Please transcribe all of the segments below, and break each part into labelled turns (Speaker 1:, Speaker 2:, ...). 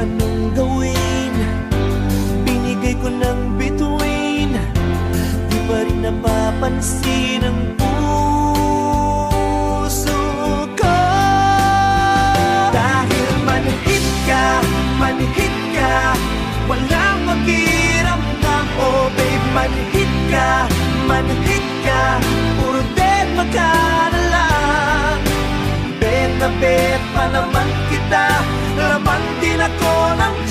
Speaker 1: anong gawin? Binigay ko ng bituin Di pa rin napapansin ang puso ko. Dahil manhid ka, manhid ka Walang makiramdam Oh babe, manhid ka, manhid ka Puro na lang Bet na bet pa naman kita Laman din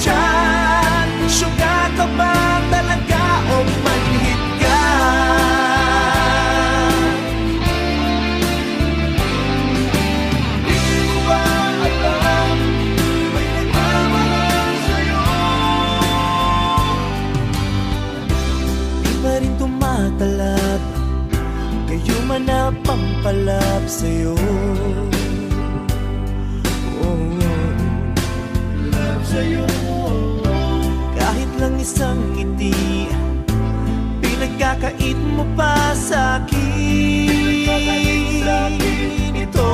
Speaker 1: tiyan Syuga ka ba talaga o manhid ka? Di ko ba alam? May nagmamahal sa'yo. Di pa rin tumatalab? Kayo man na pampalap sa'yo. Oh, Love sa'yo isang ngiti. Pinagkakait mo pa sa akin. Ito.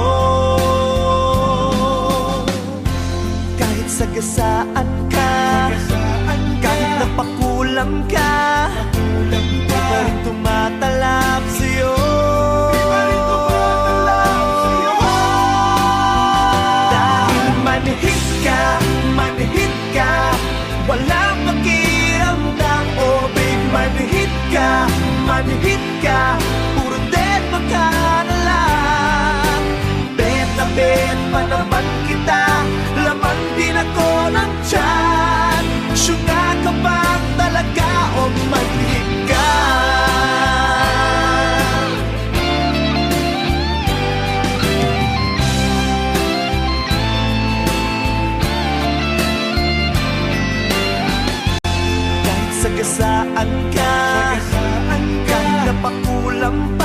Speaker 1: Kahit sagasaan ka Kahit napakulam ka Kahit sagasaan ka. Kahit napakulam pa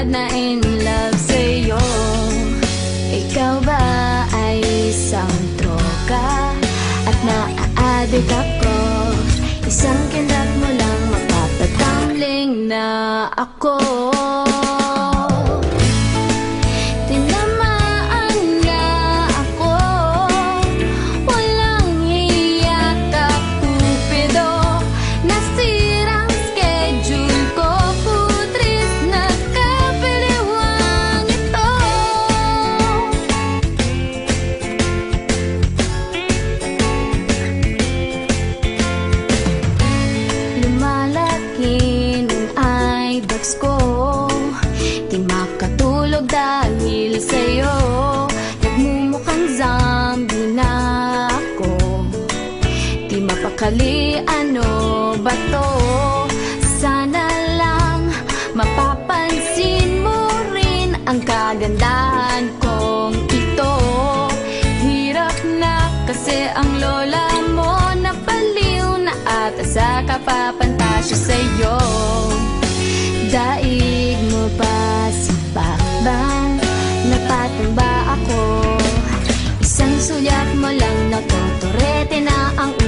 Speaker 2: Agad na in love sa'yo. Ikaw ba ay isang troka At naaadik ako? Isang kindat mo lang Mapapatambling na ako sa'yo. Nagmumukhang zombie na ako. Di mapakali ano ba to? Sana lang mapapansin mo rin Ang kagandahan kong ito. Hirap na kasi ang lola mo Napaliw na ata sa kapapantasya sa'yo na ang